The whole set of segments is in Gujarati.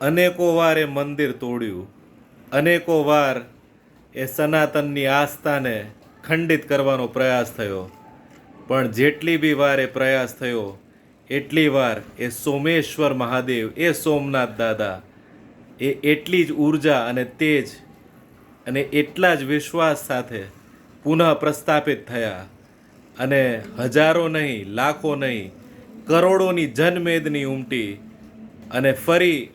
અનેકો વાર એ મંદિર તોડ્યું. અનેકો વાર એ સનાતનની આસ્થાને ખંડિત કરવાનો પ્રયાસ થયો. પણ જેટલી બી વાર એ પ્રયાસ થયો, એટલી વાર એ સોમેશ્વર મહાદેવ, એ સોમનાથ દાદા, એ એટલી જ ઊર્જા અને તેજ અને એટલા જ વિશ્વાસ સાથે પુનઃ પ્રસ્થાપિત થયા. અને હજારો નહીં, લાખો નહીં, કરોડોની જનમેદની ઉમટી અને ફરી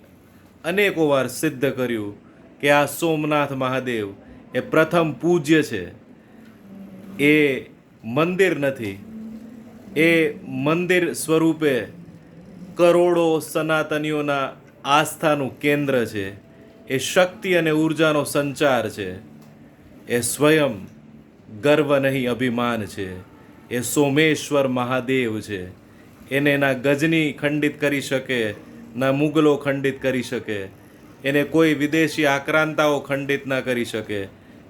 અનેકો વાર સિદ્ધ કર્યું કે આ સોમનાથ મહાદેવ એ પ્રથમ પૂજ્ય છે. એ મંદિર નથી. એ મંદિર સ્વરૂપે કરોડો સનાતનીઓના આસ્થાનું કેન્દ્ર છે. એ શક્તિ અને ઉર્જાનો સંચાર છે. એ સ્વયં ગર્વ નહીં અભિમાન છે. એ સોમેશ્વર મહાદેવ છે. એને એના ગજની ખંડિત કરી શકે ના મુગલો ખંડિત કરી શકે, એને કોઈ વિદેશી આક્રાંતાઓ ખંડિત ના કરી શકે.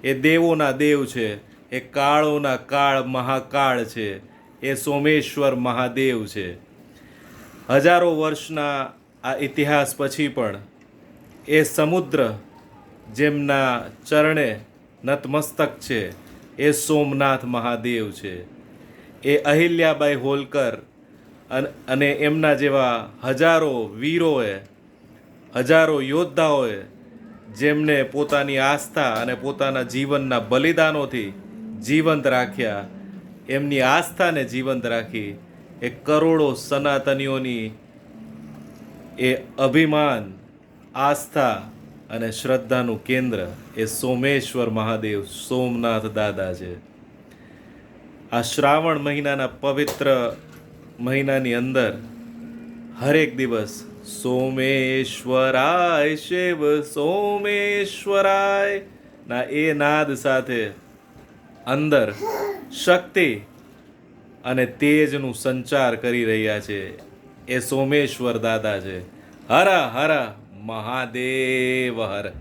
એ દેવોના દેવ છે, એ કાળોના કાળ મહાકાળ છે, એ સોમેશ્વર મહાદેવ છે. હજારો વર્ષના આ ઇતિહાસ પછી પણ એ સમુદ્ર જેમના ચરણે નતમસ્તક છે, એ સોમનાથ મહાદેવ છે. એ અહિલ્યાબાઈ હોલકર અને એમના જેવા હજારો વીરોએ, હજારો યોદ્ધાઓએ જેમને પોતાની આસ્થા અને પોતાના જીવનના બલિદાનોથી જીવંત રાખ્યા, એમની આસ્થાને જીવંત રાખી એ કરોડો સનાતનીઓની એ અભિમાન, આસ્થા અને શ્રદ્ધાનું કેન્દ્ર એ સોમેશ્વર મહાદેવ સોમનાથ દાદા છે. આ શ્રાવણ મહિનાના પવિત્ર મહિનાની અંદર હરેક દિવસ સોમેશ્વરાય શિવ, સોમેશ્વરાય. ના, એ નાદ સાથે અંદર શક્તિ અને તેજનું સંચાર કરી રહ્યા છે. એ સોમેશ્વર દાદા છે. હર હર મહાદેવ હર.